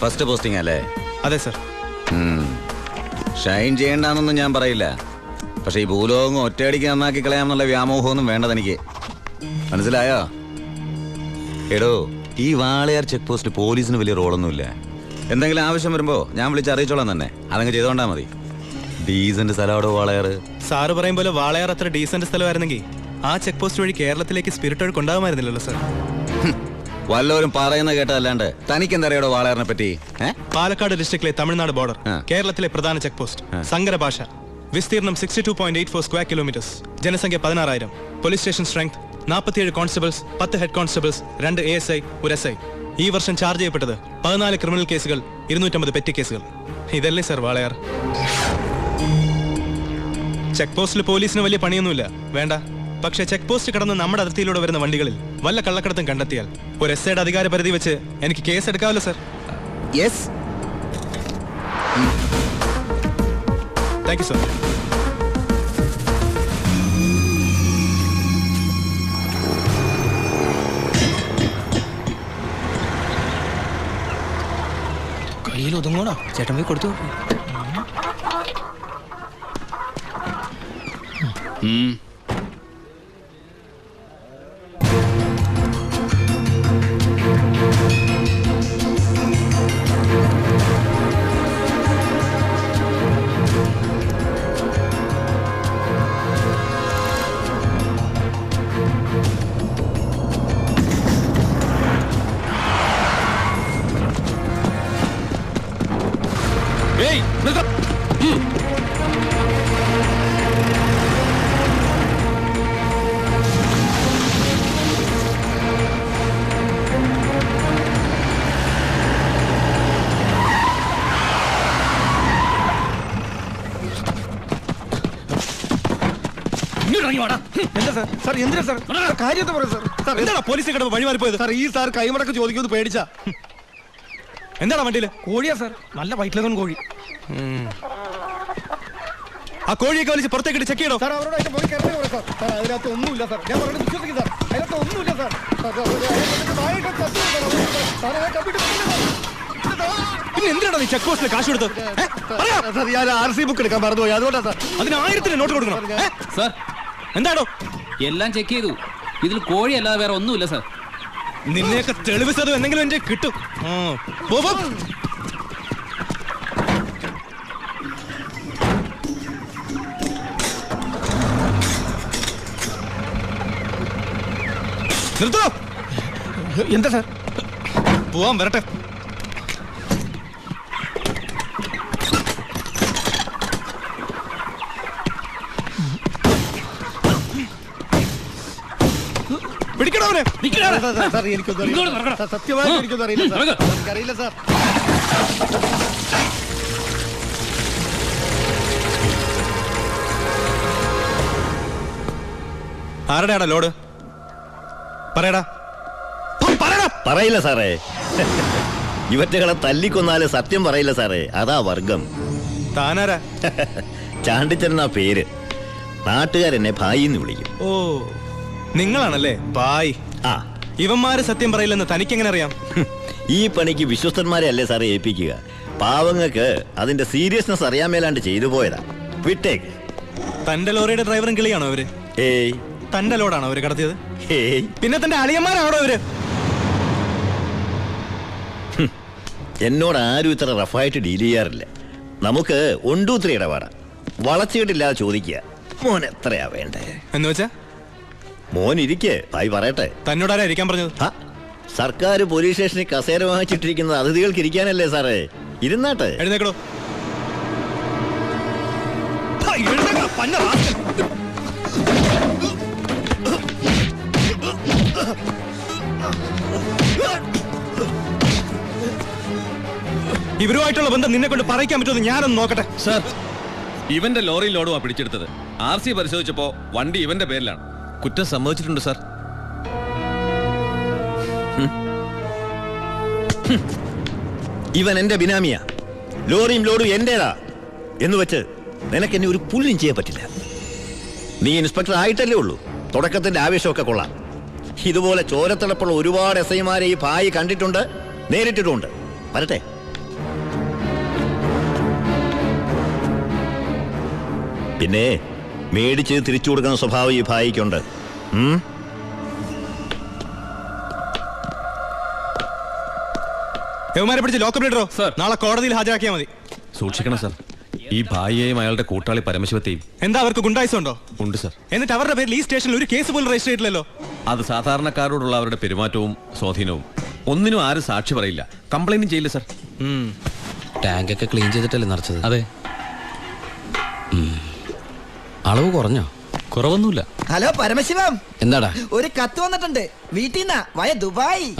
First posting അല്ലേ? അതെ sir. Shine ചെയ്യണ്ടെന്നൊന്നും ഞാൻ പറയില്ല. പക്ഷെ ഈ ഭൂലോകം ഒറ്റയടിക്ക് നന്നാക്കി കളയാമെന്നുള്ള വ്യാമോഹമൊന്നും വേണ്ടത് എനിക്ക്. മനസ്സിലായോ? എടോ ഈ വാളയാർ ചെക്ക് പോസ്റ്റ് പോലീസിന് വലിയ റോളൊന്നുമില്ല. എന്തെങ്കിലും ആവശ്യം വരുമ്പോ ഞാൻ വിളിച്ച് അറിയിച്ചോളാം തന്നെ. അതങ്ങ് ചെയ്തോണ്ടാ മതി. ഡീസന്റ് സ്ഥലമാടോ വാളയാർ? സാറ് പറയും പോലെ വാളയാർ അത്ര ഡീസന്റ് സ്ഥലമായിരുന്നെങ്കിൽ ആ ചെക്ക് പോസ്റ്റ് വഴി കേരളത്തിലേക്ക് സ്പിരിറ്റ് ഒഴുക്കുണ്ടാകുമായിരുന്നില്ലല്ലോ സർ. വല്ലവരും പറയുന്ന കേട്ടതല്ലാണ്ട് തനിക്ക് എന്തറിയാടോ വാളയാറിനെ പറ്റി? പാലക്കാട് ഡിസ്ട്രിക്റ്റിലെ തമിഴ്നാട് ബോർഡർ കേരളത്തിലെ പ്രധാന ചെക്ക് പോസ്റ്റ് സങ്കര ഭാഷ. വിസ്തീർണം sixty two point eight four square kilometres ജനസംഖ്യ പതിനാറായിരം. പോലീസ് സ്റ്റേഷൻ സ്ട്രെങ്ത് നാൽപ്പത്തിയേഴ് കോൺസ്റ്റബിൾസ് പത്ത് ഹെഡ് കോൺസ്റ്റബിൾസ് രണ്ട് എ എസ് ഐ ഒരു എസ് ഐ ഈ വർഷം ചാർജ് ചെയ്യപ്പെട്ടത് പതിനാല് ക്രിമിനൽ കേസുകൾ ഇരുന്നൂറ്റമ്പത് പെറ്റി കേസുകൾ ഇതല്ലേ സർ വാളയാർ? ചെക്ക് പോസ്റ്റിൽ പോലീസിന് വലിയ പണിയൊന്നുമില്ല. വേണ്ട. പക്ഷേ ചെക്ക് പോസ്റ്റ് കടന്ന് നമ്മുടെ അതിർത്തിയിലൂടെ വരുന്ന വണ്ടികളിൽ വല്ല കള്ളക്കടത്തും കണ്ടെത്തിയാൽ ഒരു എസ് ഐയുടെ അധികാര പരിധി വെച്ച് എനിക്ക് കേസ് എടുക്കാമല്ലോ sir. Yes. Thank you sir. കയ്യിൽ ഒതുങ്ങോടാ ചേട്ടൻ പോയി കൊടുത്തു. ഏയ് സാർ സാർ എന്തിനാ സാർ കാര്യത്തെ പറ സാർ? സാർ എന്താ എന്താണ് പോലീസിൽ കിടന്ന് വഴിമാറി പോയത് സാർ ഈ സാർ കൈമടക്ക് ചോദിക്കുന്നത് പേടിച്ചാ. എന്താണ് വണ്ടിയിൽ? കോഴിയാ സാർ. നല്ല വയറ്റിലകൻ കോഴി. ആ കോഴിയൊക്കെ വലിച്ച് പുറത്തേക്ക് ചെക്ക് ചെയ്യണോ? സാർ അവരോട് പോയി കയറി പറ സാർ. സാർ അതിനകത്ത് ഒന്നുമില്ല സാർ. ഞാൻ പറഞ്ഞത് വിശ്വസിക്കും സാർ. അതിനകത്ത് ഒന്നുമില്ല സാർ. പിന്നെ എന്തിനാണ് നീ ചെക്ക് പോസ്റ്റിൽ കാശ്? പറയാ. സാർ ഞാൻ ആർ സി ബുക്ക് എടുക്കാൻ മറന്നുപോയി. അതുകൊണ്ടാ സാർ. അതിന് ആയിരത്തിന് നോട്ട് കൊടുക്കണം? സാർ എന്താണോ എല്ലാം ചെക്ക് ചെയ്തു. ഇതിൽ കോഴി അല്ലാതെ വേറെ ഒന്നുമില്ല സാർ നിന്നെയൊക്കെ തെളിവ് സാധു എന്തെങ്കിലും എന്റെ കിട്ടും. ആ. പോ, പോ. നിർത്തോ. എന്താ സാർ പോവാൻ വരട്ടെ. എനിക്കൊന്നും സത്യമായിട്ട് എനിക്കൊന്നും അറിയില്ല സാർ. എനിക്കറിയില്ല സാർ. ആരുടെയാടാ ലോഡ്? പറയടാ. പറയില്ല സാറേ. ഇവറ്റകളെ തല്ലിക്കൊന്നാൽ സത്യം പറയില്ല സാറേ. അതാ വർഗം. താനാരാ? ചാണ്ടിച്ചെന്നാ പേര്. നാട്ടുകാരെന്നെ ഭായിന്ന് വിളിക്കും. ഓ. നിങ്ങളാണല്ലേ? ബായ്. ആ. ഇവന്മാര് സത്യം പറയില്ലെന്ന് തനിക്കെങ്ങനെ അറിയാം? ഈ പണിക്ക് വിശ്വസ്തന്മാരെ അല്ലേ സാറേ ഏൽപ്പിക്കുക? പാവങ്ങൾക്ക് അതിന്റെ സീരിയസ്നെസ് അറിയാൻ മേലാണ്ട് ചെയ്തു പോയതാ. വിട്ടേക്ക്. തന്റെ ലോറിയുടെ ഡ്രൈവറും കിളിയാണോ അവർ ഏയ്. തന്റെ ലോഡാണോ അവർ കടത്തിയത്? ഏയ്. പിന്നെ തന്റെ അളിയന്മാരാണോ അവർ എന്നോട് ആരും ഇത്ര റഫായിട്ട് ഡീൽ ചെയ്യാറില്ല. നമുക്ക് ഒണ്ടൂത്രി ഇടപാടാ. വളച്ചിട്ടില്ലാതെ ചോദിക്കുക. മോൻ എത്രയാ വേണ്ടേ? എന്ന് വെച്ചാ? മോൻ ഇരിക്കേ ഭായി പറയട്ടെ തന്നോടാരാ ഇരിക്കാൻ പറഞ്ഞത്? സർക്കാർ പോലീസ് സ്റ്റേഷനിൽ കസേര വാങ്ങിച്ചിട്ടിരിക്കുന്നത് അതിഥികൾക്ക് ഇരിക്കാനല്ലേ സാറേ? ഇരുന്നാട്ടെ. എഴുന്നേക്കടോ. ഇവരുമായിട്ടുള്ള ബന്ധം നിന്നെ കൊണ്ട് പറയിക്കാൻ പറ്റുമെന്ന് ഞാനൊന്ന് നോക്കട്ടെ. സാർ ഇവന്റെ ലോറി ലോഡുമാ പിടിച്ചെടുത്തത്. ആർ സി പരിശോധിച്ചപ്പോ വണ്ടി ഇവന്റെ പേരിലാണ്. കുറ്റം സമ്മതിച്ചിട്ടുണ്ട് സാർ. ഇവൻ എന്റെ ബിനാമിയാ. ലോറിയും ലോഡും എന്റേതാ. എന്ന് വെച്ച് നിനക്ക് എന്നെ ഒരു പുല്ലും ചെയ്യാൻ പറ്റില്ല. നീ ഇൻസ്പെക്ടർ ആയിട്ടല്ലേ ഉള്ളൂ. തുടക്കത്തിന്റെ ആവേശമൊക്കെ കൊള്ളാം. ഇതുപോലെ ചോരത്തിളപ്പുള്ള ഒരുപാട് എസ് ഐമാരെ ഈ ഭായി കണ്ടിട്ടുണ്ട് നേരിട്ടിട്ടുണ്ട്. വരട്ടെ. പിന്നെ മേടിച്ച് തിരിച്ചു കൊടുക്കുന്ന സ്വഭാവം ഈ ഭായിക്കുണ്ട് ഉം? യവന്മാരെ പിടിച്ച് ലോക്കപ്പ് ഇടറോ Sir. നാളെ കോടതിയിൽ ഹാജരാക്കിയാൽ മതി. സൂക്ഷിക്കണം സാർ. ഈ ഭായിയെയും അയാളുടെ കൂട്ടാളി പരമശിവത്തെയും. എന്താ അവർക്ക് ഗുണ്ടായിസുണ്ടോ? ഉണ്ട് സാർ. എന്നിട്ട് അവരുടെ പേരിൽ ഈ സ്റ്റേഷനിൽ ഒരു കേസ് പോലും രജിസ്റ്റർ ചെയ്തിട്ടില്ലല്ലോ? അത് സാധാരണക്കാരോടുള്ള അവരുടെ പെരുമാറ്റവും സ്വാധീനവും. ഒന്നിനും ആരും സാക്ഷി പറയില്ല. കംപ്ലൈന്റും ചെയ്യില്ല സാർ. ടാങ്ക് ഒക്കെ ക്ലീൻ ചെയ്തിട്ടല്ലേ നിറച്ചത് അതെ. അളവ് കുറഞ്ഞോ? കുറവൊന്നുമില്ല. ഹലോ പരമശിവം. എന്താടാ? ഒരു കത്ത് വന്നിട്ടുണ്ട്. വീട്ടിൽ നിന്നാ. വയ ദുബായി.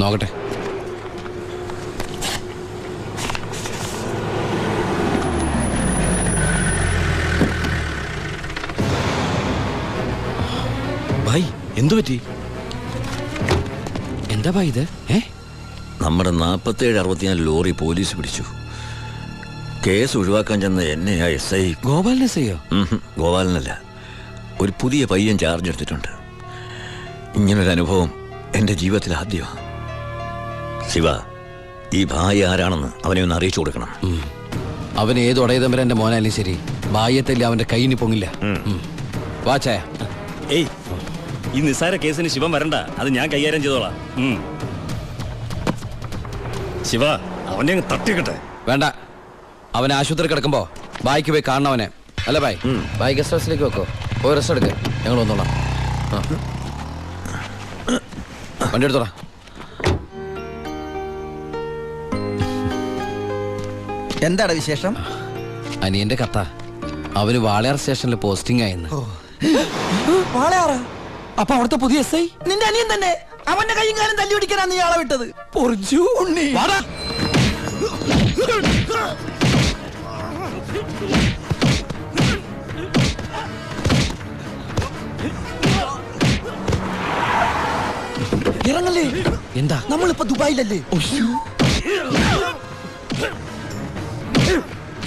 നോക്കട്ടെ. ഭായ് എന്തു പറ്റി? എന്താ ഭായ് ഇത്? ഏ? നമ്മുടെ നാൽപ്പത്തേഴ് അറുപത്തിനാല് ലോറി പോലീസ് പിടിച്ചു. കേസ് ഒഴിവാക്കാൻ ചെന്ന എന്നെയാ എസ് ഐ ഗോപാലിനെ ചെയ്യോ ഗോപാലിനല്ല. ഒരു പുതിയ പയ്യൻ ചാർജ് എടുത്തിട്ടുണ്ട്. ഇങ്ങനൊരു അനുഭവം എന്റെ ജീവിതത്തിൽ ആദ്യമാണ് ശിവ ഈ ഭായി ആരാണെന്ന് അവനെ ഒന്ന് അറിയിച്ചു കൊടുക്കണം. അവൻ ഏത് ഉടയതമ്പരന്റെ മോനായാലും ശരി ബാഹ്യത്തല്ലേ അവന്റെ കൈയിന് പൊങ്ങില്ല. വാച്ചായ ഏയ് ഈ നിസ്സാര കേസിന് ശിവൻ വരണ്ട. അത് ഞാൻ കൈകാര്യം ചെയ്തോളാം. ശിവ അവനെ തട്ടിക്കട്ടെ വേണ്ട. അവൻ ആശുപത്രി കിടക്കുമ്പോ ബായിക്ക് പോയി കാണണവനെ അവനെ. അല്ല ബായ്? ബായ് ഗസ്റ്റ് ഹൗസിലേക്ക് വെക്കോ. പോയി റെസ്റ്റ് എടുക്ക്. ഞങ്ങൾ വന്നോളാം. വണ്ടി എടുത്തോളാം എന്താണ് വിശേഷം? അനിയന്റെ കത്ത അവർ വാളയാർ സ്റ്റേഷനിൽ പോസ്റ്റിംഗ് ആയിരുന്നു. വാളയാറാ അപ്പൊ അവിടുത്തെ പുതിയ എസ് ഐ നിന്റെ അനിയൻ തന്നെ. അവന്റെ കൈയും കാലം തല്ലി പിടിക്കാനാണ് നീ ആളെ വിട്ടത്. ഉണ്ണി. ഇറങ്ങല്ലേ? എന്താ? നമ്മളിപ്പോ ദുബായിലല്ലേ?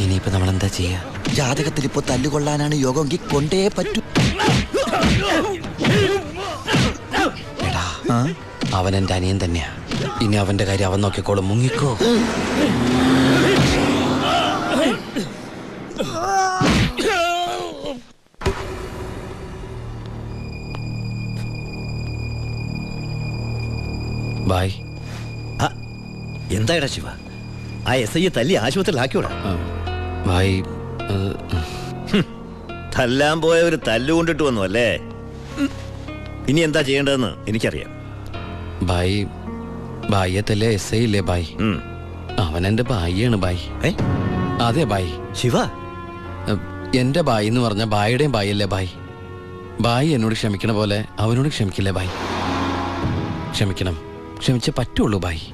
ഇനിയിപ്പോ നമ്മൾ എന്താ ചെയ്യാ? ജാതകത്തിൽ ഇപ്പൊ തല്ലുകൊള്ളാനാണ് യോഗമെങ്കിൽ കൊണ്ടേ പറ്റൂ. എടാ അവൻ എന്റെ അനിയൻ തന്നെയാ. ഇനി അവന്റെ കാര്യം അവൻ നോക്കിക്കോളും. മുങ്ങിക്കോ. ബായ്. എന്തായടാ ശിവ? ആ എസ് ഐയെ തല്ലി ആശുപത്രിയിലാക്കിയോടാ. ബായ് തല്ലാൻ പോയ ഒരു തല്ലു കൊണ്ടിട്ട് വന്നു അല്ലേ? ഇനി എന്താ ചെയ്യേണ്ടതെന്ന് എനിക്കറിയാം. ബായ് ബായ്യത്തല്ലേ എസ് ഐ ഇല്ലേ ബായ്. അവൻ എന്റെ ബായിയാണ് ബായ്. അതെ ബായ്. ശിവ? എന്റെ ബായി എന്ന് പറഞ്ഞ ബായിയുടെയും അല്ലേ ബായ്? ബായി എന്നോട് ക്ഷമിക്കണ പോലെ അവനോട് ക്ഷമിക്കില്ലേ ബായ്? ക്ഷമിക്കണം. ക്ഷമിച്ചേ പറ്റുള്ളൂ ബായി.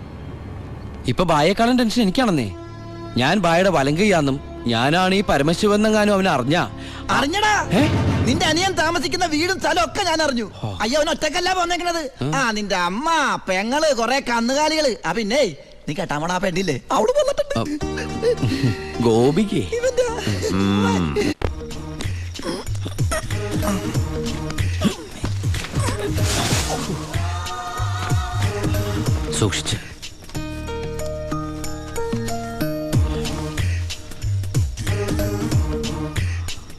ഇപ്പൊ ബായേക്കാളും ടെൻഷൻ എനിക്കാണെന്നേ. ഞാൻ ബായുടെ വലങ്കയ്യാന്നും ഞാനാണ് ഈ പരമശിവെന്നെങ്ങാനും അവൻ അറിഞ്ഞ. അറിഞ്ഞടാ. നിന്റെ അനിയൻ താമസിക്കുന്ന വീടും സ്ഥലവും ഒക്കെ ഞാൻ അറിഞ്ഞു. അയ്യോ അവൻ ഒറ്റക്കല്ല പോന്നേക്കണത്. ആ നിന്റെ അമ്മ പെങ്ങൾ കൊറേ കന്നുകാലികൾ. ആ പിന്നെ നീ കേട്ടാമണ ആ പെണ്ണില്ലേ? അവൾ വന്നിട്ടുണ്ട്. ഗോപിക്ക്. ഇവന്റെ സൂക്ഷിച്ച്.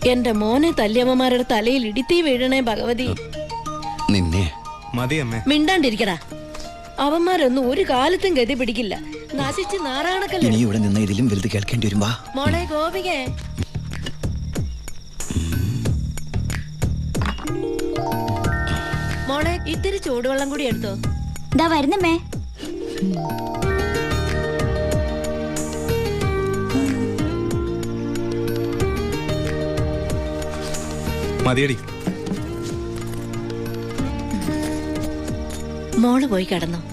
എന്റെ മോനെ തല്ലിയമ്മമാരുടെ തലയിൽ ഇടിത്തി വീഴണേ ഭഗവതി. നിന്നെ. മതിയമ്മേ മിണ്ടാണ്ടിരിക്കടാ. അവന്മാരൊന്നും ഒരു കാലത്തും ഗതി പിടിക്കില്ല. നശിച്ച് നാറാണക്കല്ലേ ഇനി ഇവിടെ നിന്ന് ഇതിലും വലുത് കേൾക്കേണ്ടി വരുമ്പോ മോളെ ഗോപികേ. മോളെ ഇത്തിരി ചൂടുവെള്ളം കൂടി എടുത്തോ. ഇതാ വരുന്നമ്മേ. മതിയടി. മോൾ പോയി കിടന്നോ.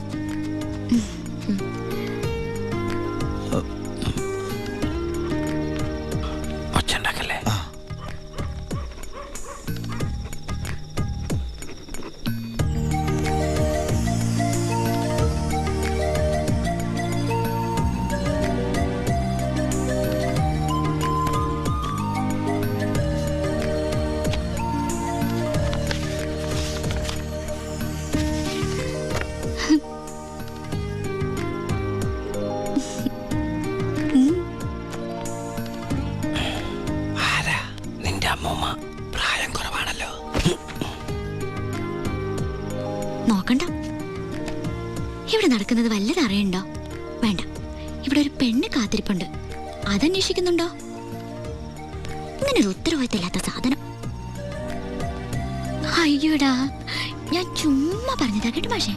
ചുമ്മാ പറഞ്ഞതാ കേട്ടോ മാഷേ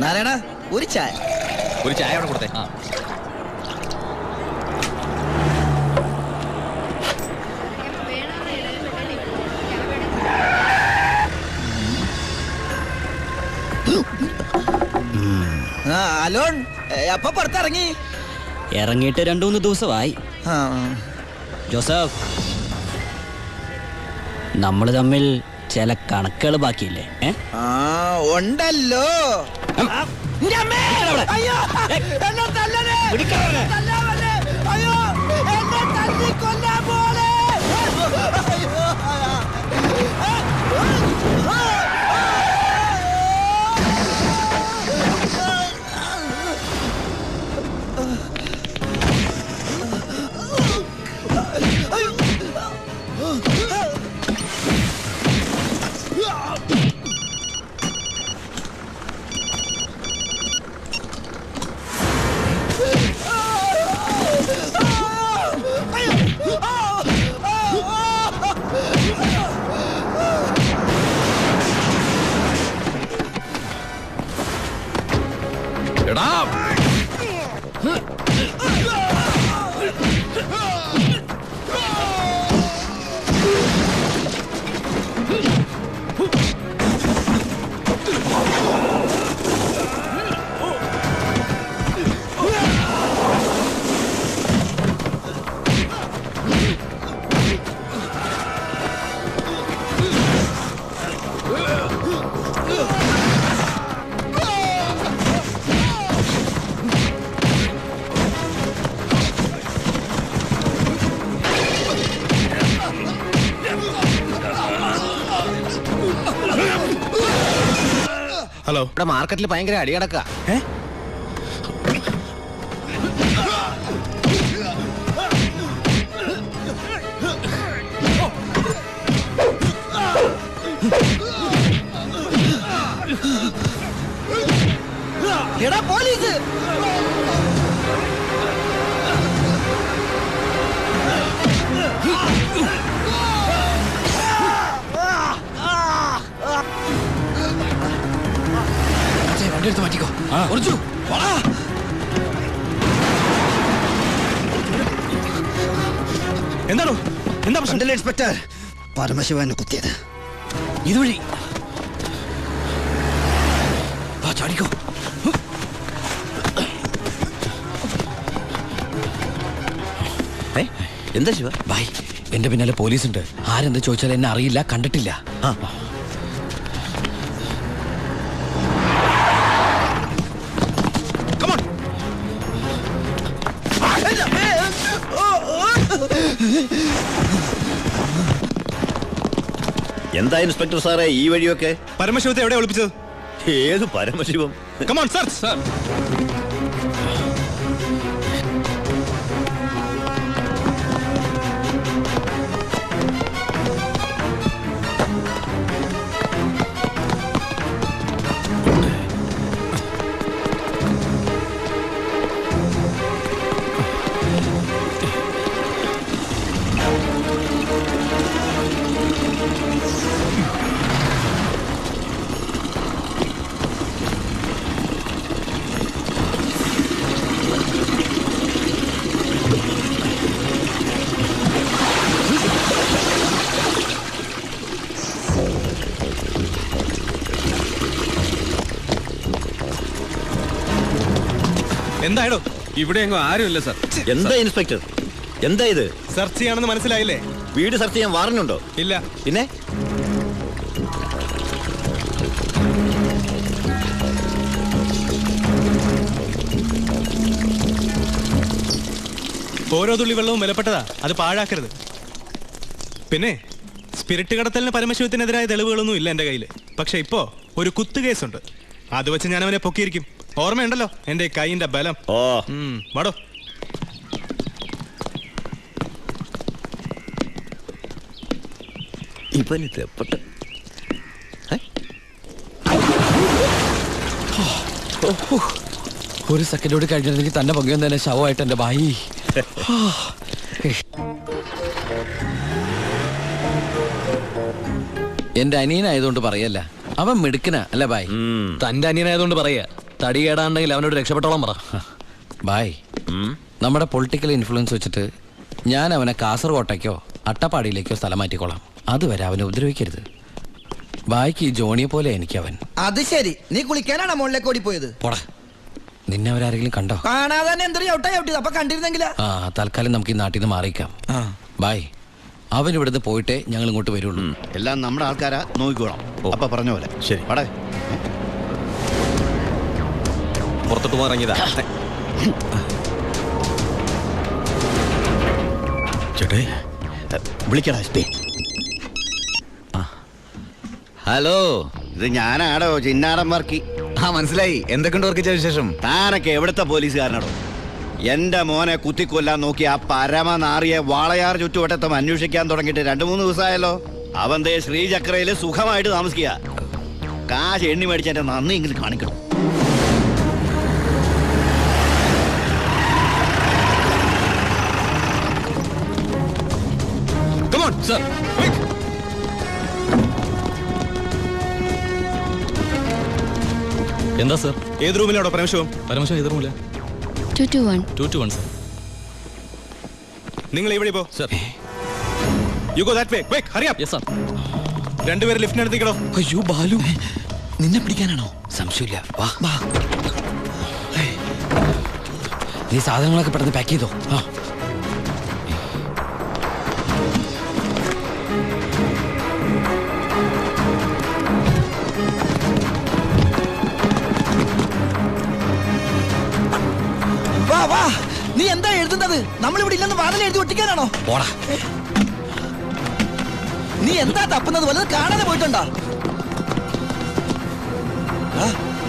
നാരായണ ഒരു ചായ. ഒരു ചായ അവിടെ കൊടുത്തേ. ആ. അലോൺ അപ്പൊ പുറത്തിറങ്ങി. ഇറങ്ങിയിട്ട് രണ്ടു മൂന്ന് ദിവസമായി. ജോസഫ് നമ്മൾ തമ്മിൽ ചില കണക്കുകൾ ബാക്കിയില്ലേ? ആ ഉണ്ടല്ലോ. ഇന്റെ ഹലോ ഇവിടെ മാർക്കറ്റിൽ ഭയങ്കര അടി കിടക്ക എടാ പോലീസ്! വണ്ടി എടുത്ത് മാറ്റിക്കോ കുറച്ചു എന്താണോ? എന്താ പ്രശ്നം? ഇൻസ്പെക്ടർ? പരമശിവനെ കുത്തിയത്. ഇതുവഴി. ചാടിക്കോ. എന്താ ശിവ? ബായ് എന്റെ പിന്നാലെ പോലീസ് ഉണ്ട് ആരെന്ത് ചോദിച്ചാൽ എന്നെ അറിയില്ല കണ്ടിട്ടില്ല. എന്താ ഇൻസ്പെക്ടർ സാറേ ഈ വഴിയൊക്കെ? പരമശിവത്തെ എവിടെ ഒളിപ്പിച്ചത്? ഏത് പരമശിവം? കമോൺ സർ സർ ഇവിടെ എങ്ങോ ആരുമില്ല സർ. എന്താ ഇൻസ്പെക്ടർ? എന്താ ഇത്? സെർച്ച് ചെയ്യാണെന്ന് മനസ്സിലായില്ലേ? വീട് സെർച്ച് ചെയ്യാൻ വാറന്നുണ്ടോ ഇല്ല. പിന്നെ? ഓരോ തുള്ളി വെള്ളവും വിലപ്പെട്ടതാ. അത് പാഴാക്കരുത്. പിന്നെ സ്പിരിറ്റ് കടത്തലിന് പരമശിവത്തിനെതിരായ തെളിവുകളൊന്നും ഇല്ല എന്റെ കയ്യിൽ പക്ഷെ ഇപ്പോ ഒരു കുത്തു കേസുണ്ട്. അത് വെച്ച് ഞാൻ അവനെ പൊക്കിയിരിക്കും. ഓർമ്മയുണ്ടല്ലോ? എന്റെ കൈയിന്റെ ബലം. ഓ. വടോ വാടോ തെപ്പട്ട ഒരു സെക്കൻഡോട് കഴിഞ്ഞിരുന്നെങ്കിൽ തന്നെ പങ്കും തന്നെ ശവമായിട്ട് എന്റെ ഭായി എന്റെ അനിയനായതുകൊണ്ട് പറയല്ല. അവൻ മിടുക്കനാ അല്ല ബായ്? തന്റെ അനിയനായതുകൊണ്ട് പറയാ. തടി കേടാണ്ടെങ്കിൽ അവനോട് രക്ഷപ്പെട്ടോളം പറ. ബായ് നമ്മുടെ പൊളിറ്റിക്കൽ ഇൻഫ്ലുവൻസ് വെച്ചിട്ട് ഞാൻ അവനെ കാസർകോട്ടേക്കോ അട്ടപ്പാടിയിലേക്കോ സ്ഥലം മാറ്റിക്കോളാം. അതുവരെ അവനെ ഉപദ്രവിക്കരുത്. ബായ്ക്ക് ഈ ജോണിയെ പോലെ എനിക്ക് അവൻ അത് ശരി. നീ കുളിക്കാനാണോ മുകളിലേക്ക് ഓടിപ്പോയത്? പോടാ. നിന്നെ അവരാരെങ്കിലും കണ്ടോ? കാണാതെ തന്നെ എന്തൊരു ചവിട്ടാ ചവിട്ടിയത് അപ്പൊ കണ്ടിരുന്നെങ്കിലാ. ആ തൽക്കാലം നമുക്ക് ഈ നാട്ടിൽ നിന്ന് മാറിയിക്കാം. ബായ് അവൻ ഇവിടുന്ന് പോയിട്ടേ ഞങ്ങൾ ഇങ്ങോട്ട് വരുള്ളൂ. എല്ലാം നമ്മുടെ ആൾക്കാരാ. നോക്കിക്കോളാം. അപ്പൊ പറഞ്ഞ പോലെ. ശരി. പടേ. പുറത്തോട്ട് പോകാൻ ചേട്ടേ വിളിക്കടാ എസ് പി ഹലോ. ഇത് ഞാനാടോ ചിന്നാടൻ വർക്കി. ആ മനസ്സിലായി. എന്തൊക്കെയുണ്ട് ഓർക്കിച്ച വിശേഷം? താനൊക്കെ എവിടുത്തെ പോലീസുകാരനാടോ? എന്റെ മോനെ കുത്തിക്കൊല്ലാൻ നോക്കി ആ പരമനാറിയെ വാളയാർ ചുറ്റുവട്ടത്തും അന്വേഷിക്കാൻ തുടങ്ങിയിട്ട് രണ്ടു മൂന്ന് ദിവസമായല്ലോ. അവൻ ദേ ശ്രീചക്രയിൽ സുഖമായിട്ട് താമസിക്കുക. കാശ് എണ്ണി മേടിച്ച് എന്റെ നന്ദി എങ്കിലും കാണിക്കണം. സർ എന്താ സർ? ഏത് റൂമിലാണോ Paramasivam? Paramasivam എതിർമില്ല two two one two two one sir നിങ്ങൾ ഇവിടെ പോ. Sir you go that way quick hurry up yes sir രണ്ടുപേരും ലിഫ്റ്റിനടുത്തേക്കടോ അയ്യോ ബാലു. നിന്നെ പിടിക്കാനാണോ? സംശയമില്ല. വാ. വാ നീ സാധനങ്ങളൊക്കെ പെട്ടെന്ന് പാക്ക് ചെയ്തോ. ആ. നമ്മൾ നമ്മളിവിടെ ഇല്ലെന്ന് വാതിൽ എഴുതി ഒട്ടിക്കാനാണോ? പോടാ. നീ എന്താ തപ്പുന്നത്? വല്ലത് കാണാതെ പോയിട്ടുണ്ടോ?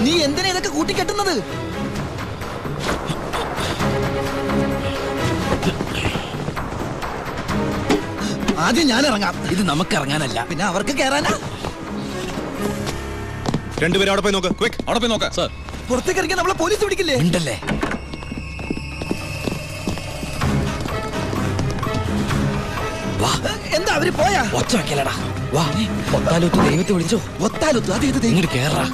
നീ എന്തിനാ ഇതൊക്കെ കൂട്ടിക്കെട്ടുന്നത്? ആദ്യം ഞാൻ ഇറങ്ങാം. ഇത് നമുക്ക് ഇറങ്ങാനല്ല. പിന്നെ അവർക്ക് കയറാനാ രണ്ടുപേരും അവിടെ പോയി നോക്ക്. ക്വിക്ക് അവിടെ പോയി നോക്കാം. സർ പുറത്തേക്ക് ഇറങ്ങിയാൽ നമ്മളെ പോലീസ് പിടിക്കില്ലേ? ഉണ്ടല്ലേ? അവർ പോയാ? ഒച്ച വെക്കലടാ വാ ഒത്താലൊത്ത് ദൈവത്തെ വിളിച്ചോ. ഒത്താലൊത്ത് അത് ഇത് ദൈവം? ഇങ്ങോട്ട് കേറാ.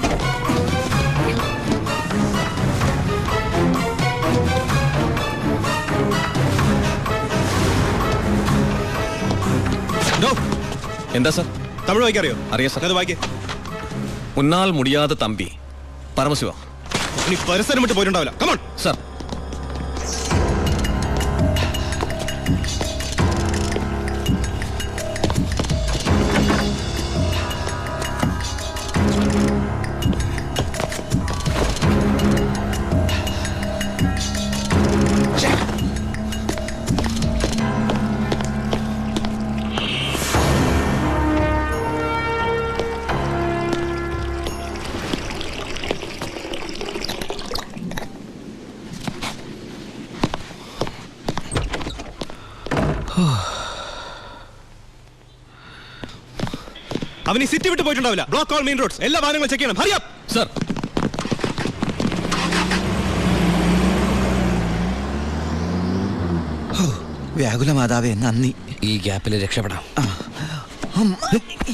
എന്താ സർ? തമിഴ് വായിക്കറിയോ? അറിയാം സർ. അത് വായിക്കേ. ഉന്നാൽ മുടിയാതെ തമ്പി. പരമശിവ. ഇനി പരിസരം വിട്ട് പോയിട്ടുണ്ടാവില്ല. കമോൺ സിറ്റി വിട്ട് പോയിട്ടുണ്ടാവില്ല. ബ്ലോക്ക് ഓൾ മെയിൻ റോഡ്സ് എല്ലാ വാഹനങ്ങളും ചെക്ക് ചെയ്യണം. ഹറി അപ്പ് സർ വ്യാകുല മാതാവേ നന്ദി. ഈ ഗ്യാപ്പിൽ രക്ഷപ്പെടാം.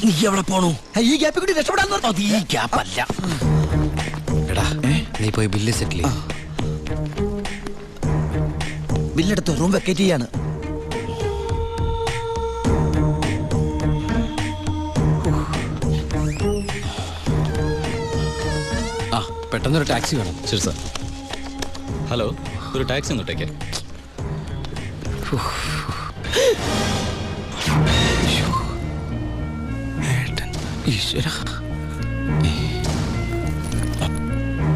നീ എവിടെ പോണു? ഈ ഗ്യാപ്പിൽ കൂടി രക്ഷപ്പെടാൻ അത് ഈ ഗ്യാപ്പ് അല്ല. എടാ നീ പോയി ബില്ല് സെറ്റിൽ ബില്ലെടുത്ത് റൂം വെക്കേറ്റ് ചെയ്യാണ്. പെട്ടെന്നൊരു ടാക്സി വേണം. ശരി സാർ. ഹലോ ഒരു ടാക്സി ഒന്നിട്ടേക്കെ ഈശ്വര.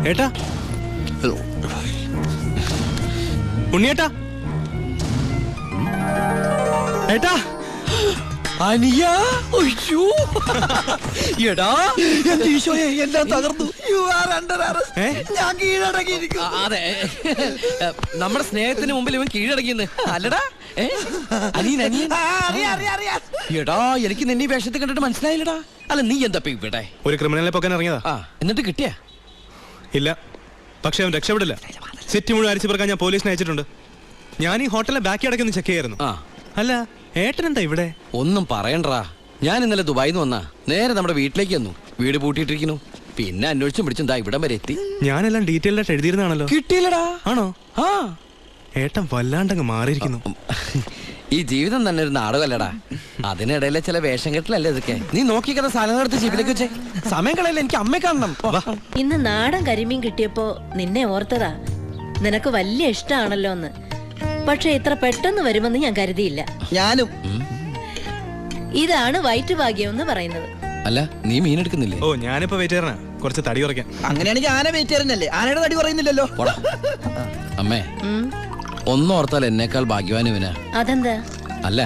ഏട്ടാ. ഉണ്ണിയേട്ടാ. ഏട്ടാ. അനിയ അയ്യോ എടാ എന്റെ ഈശോയെ എല്ലാം തകർന്നു. യു ആർ അണ്ടർ അറസ്റ്റ് ഞാൻ കീഴടങ്ങിയിരിക്കും അതെ. നമ്മുടെ സ്നേഹത്തിന് മുമ്പിൽ ഇവൻ കീഴടങ്ങിയെന്ന്. അല്ലടാ. എടാ എനിക്ക് നിന്നെ ഈ വേഷത്തിൽ കണ്ടിട്ട് മനസ്സിലായില്ലടാ. അല്ല നീ എന്താ ഇവിടെ? ഒരു ക്രിമിനലിനെ പൊക്കാൻ ഇറങ്ങിയതാ. എന്നിട്ട് കിട്ടിയ? ഇല്ല. പക്ഷെ അവൻ രക്ഷപ്പെടില്ല. സിറ്റി മുഴുവൻ അരിച്ചു പറക്കാൻ ഞാൻ പോലീസിനെ അയച്ചിട്ടുണ്ട്. ഞാൻ ഈ ഹോട്ടലിലെ ബാക്കി അടക്കൊന്ന് ചെക്ക് ചെയ്യായിരുന്നു. അല്ല ഏട്ടൻ എന്താ ഇവിടെ? ഒന്നും പറയണ്ടാ ഞാൻ ഇന്നലെ ദുബായിൽ നിന്ന് വന്നാ നേരെ നമ്മുടെ വീട്ടിലേക്ക് വന്നു. വീട് പൂട്ടിയിട്ടിരിക്കുന്നു. പിന്നെ അന്വേഷിച്ചും പിടിച്ചും ദാ ഇവിടം വരെ എത്തി. ഞാനെല്ലാം ഡീറ്റെയിൽ ആയിട്ട് എഴുതിയിരുന്നാണല്ലോ കിട്ടിയില്ലടാ. ആണോ? ആ. ഏട്ടൻ വല്ലാണ്ടങ്ങ് മാറിയിരിക്കുന്നു. ഈ ജീവിതം തന്നെ ഒരു നാടകമല്ലടാ അതിനിടയിലെ ചില വേഷം കെട്ടിലല്ലേ ഇതൊക്കെ? നീ നോക്കിക്കുന്ന സാധനങ്ങൾ എടുത്ത് ജീവിതത്തിലേക്ക് വെച്ചേ. സമയം കളയല്ല എനിക്ക് അമ്മയെ കാണണം. വാ. ഇന്ന് നാടൻ കരിമീൻ കിട്ടിയപ്പോ നിന്നെ ഓർത്തതാ. നിനക്ക് വലിയ ഇഷ്ടമാണല്ലോ എന്ന് പക്ഷെ ഇത്ര പെട്ടെന്ന് വരുമെന്ന് ഞാൻ കരുതിയില്ല. ഞാനും. ഇതാണ് വയറ്റുഭാഗ്യം എന്ന് പറയുന്നത്. അല്ല നീ മീൻ എടുക്കുന്നില്ലേ? ഓ ഞാനിപ്പോ വെയിറ്റ് ചെയ്യണ കുറച്ച് തടി കുറയ്ക്കാൻ. അങ്ങനെയാണെങ്കിൽ ആന വെയിറ്റ് അല്ലേ ആനയുടെ തടി കുറയുന്നില്ലല്ലോ. അമ്മേ. ഒന്നോർത്താൽ എന്നേക്കാൾ ഭാഗ്യവാൻ ഇവനാ. അതെന്താ? അല്ല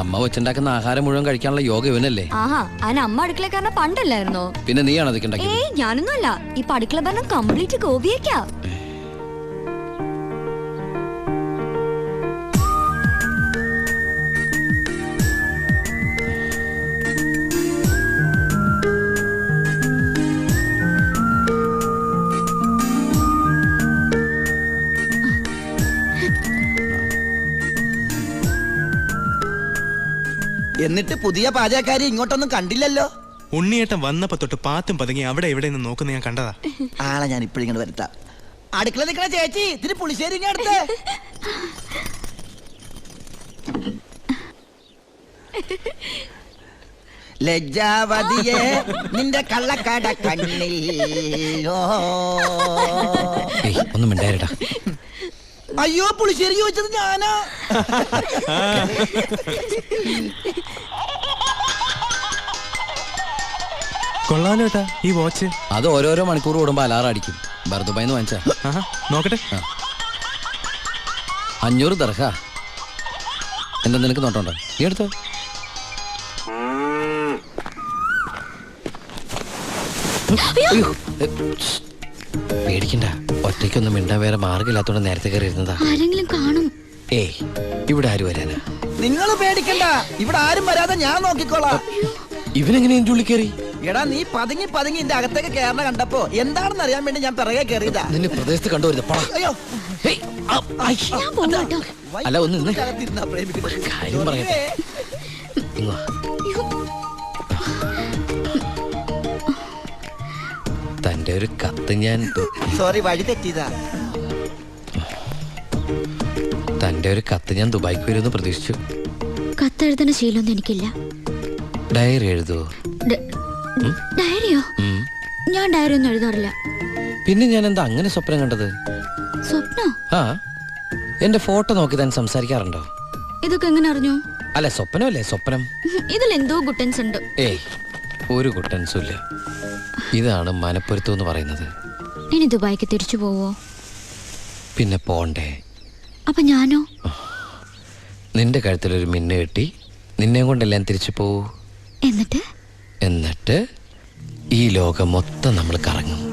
അമ്മ വെച്ചുണ്ടാക്കുന്ന ആഹാരം മുഴുവൻ കഴിക്കാനുള്ള യോഗ ഇവനല്ലേ? ആഹാ അതിന് അമ്മ കാരണം പണ്ടല്ലായിരുന്നോ? പിന്നെ നീയാണ് അതൊക്കെ ഞാനൊന്നും ഏയ് ഞാനൊന്നുമല്ല. ഈ അടുക്കള ഭരണം കംപ്ലീറ്റ് ഗോപിയേക്കാ എന്നിട്ട് പുതിയ പാചകക്കാരി ഇങ്ങോട്ടൊന്നും കണ്ടില്ലല്ലോ. ഉണ്ണിയേട്ടൻ വന്നപ്പോ തൊട്ട് പാത്തും പതുങ്ങി അവിടെ ഇവിടെ നിന്ന് നോക്കുന്ന ഞാൻ കണ്ടതാ. ആളെ ഞാൻ ഇപ്പഴിങ്ങനെ വരുത്താം. അടുക്കള നിൽക്കണ ചേച്ചി ഇതിന് പുളിശ്ശേരി അടുത്ത് ലജ്ജാവതിയെ നിന്റെ കള്ളക്കട കണ്ണിൽ. ഓ. ഒന്നും മിണ്ടായിരടാ അയ്യോ പുളിശ്ശേരി ചോദിച്ചത് ഞാനാ. കൊള്ളാലോ ഏട്ടാ ഈ വാച്ച് അത് ഓരോരോ മണിക്കൂർ കൂടുമ്പോ അലാറം അടിക്കും. ബർദുബായിന്ന് വാങ്ങിച്ചാ. നോക്കട്ടെ. അഞ്ഞൂറ് തറക്ക എന്താ നിനക്ക് നോട്ടുണ്ടോ നീ എടുത്തോ. പേടിക്കണ്ട. ഒറ്റയ്ക്കൊന്നും മിണ്ടാൻ വേറെ മാർഗമില്ലാത്തോണ്ട് നേരത്തെ കയറി ഇരുന്നതാ ആരെങ്കിലും കാണും. ഏയ് ഇവിടെ ആര് വരാനാ? നിങ്ങൾ പേടിക്കണ്ട. ഇവിടെ ആരും വരാതെ ഞാൻ നോക്കിക്കോളാം. ഇവനെങ്ങനെ എന്റെ ഉള്ളിൽ കയറി? എടാ നീ പതുങ്ങി പതുങ്ങി എന്റെ അകത്തേക്ക് കയറണ കണ്ടപ്പോ എന്താണെന്ന് അറിയാൻ വേണ്ടി ഞാൻ പിറകെ കയറിയതാ നിന്നെ പ്രദേശത്ത് കണ്ടുവരുന്നത് പട അയ്യോ. ഏയ്, ആ, അല്ല ഒന്ന് നിന്ന്. അകത്തിരുന്നാ പ്രേമിക്കുന്നത്. കാര്യം പറയട്ടെ. ഇങ്ങ് വാ. തന്റെ ഒരു കത്ത് ഞാൻ സോറി വഴി തെറ്റിയതാ. തന്റെ ഒരു കത്ത് ഞാൻ ദുബായിക്ക് വരുമെന്ന് പ്രതീക്ഷിച്ചു. കത്തെഴുതുന്ന ശീലമൊന്നും എനിക്കില്ല. ഡയറി എഴുതുവോ? ഡയറിയോ? ഞാൻ ഡയറി ഒന്നും എഴുതാറില്ല. പിന്നെ ഞാൻ എന്താ അങ്ങനെ സ്വപ്നം കണ്ടത്? സ്വപ്നോ? ആ. എന്റെ ഫോട്ടോ നോക്കി താൻ സംസാരിക്കാറുണ്ടോ? ഇതൊക്കെ എങ്ങനെ അറിഞ്ഞു? അല്ല സ്വപ്നമല്ലേ സ്വപ്നം. ഇതിൽ എന്തോ ഗുട്ടൻസ് ഉണ്ട് ഏയ് ഒരു ഗുട്ടൻസും ഇല്ല. ഇതാണ് മനപ്പൊരുത്തം എന്ന് പറയുന്നത്. ഇനി ദുബായിക്ക് തിരിച്ചു പോവോ? പിന്നെ പോണ്ടേ. അപ്പൊ ഞാനോ? നിന്റെ കഴുത്തിൽ ഒരു മിന്ന കെട്ടി നിന്നെ കൊണ്ടെല്ലാം തിരിച്ചു പോവൂ. എന്നിട്ട്? എന്നിട്ട് ഈ ലോകം മൊത്തം നമ്മൾ കറങ്ങും.